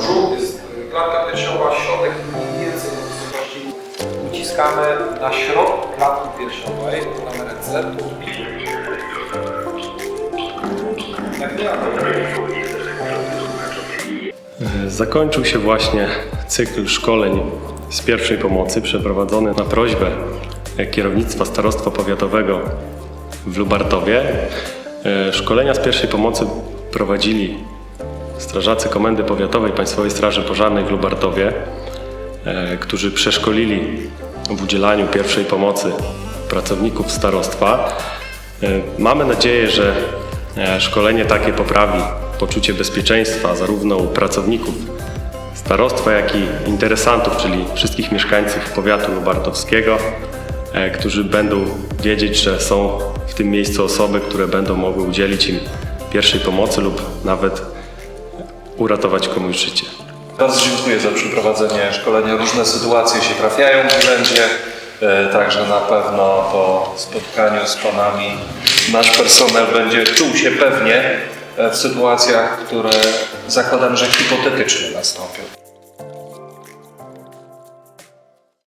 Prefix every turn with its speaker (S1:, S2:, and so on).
S1: brzuch, jest klatka piersiowa, środek na wysokości. Uciskamy na środek klatki piersiowej, damy ręce,
S2: Zakończył się właśnie cykl szkoleń z pierwszej pomocy przeprowadzony na prośbę kierownictwa Starostwa Powiatowego w Lubartowie. E, Szkolenia z pierwszej pomocy prowadzili strażacy Komendy Powiatowej Państwowej Straży Pożarnej w Lubartowie, e, którzy przeszkolili w udzielaniu pierwszej pomocy pracowników starostwa. E, Mamy nadzieję, że e, szkolenie takie poprawi poczucie bezpieczeństwa zarówno u pracowników starostwa, jak i interesantów, czyli wszystkich mieszkańców powiatu lubartowskiego, którzy będą wiedzieć, że są w tym miejscu osoby, które będą mogły udzielić im pierwszej pomocy lub nawet uratować komuś życie.
S3: Bardzo dziękuję za przeprowadzenie szkolenia. Różne sytuacje się trafiają w urzędzie, e, także na pewno po spotkaniu z Panami nasz personel będzie czuł się pewnie e, w sytuacjach, które zakładam, że hipotetycznie nastąpią.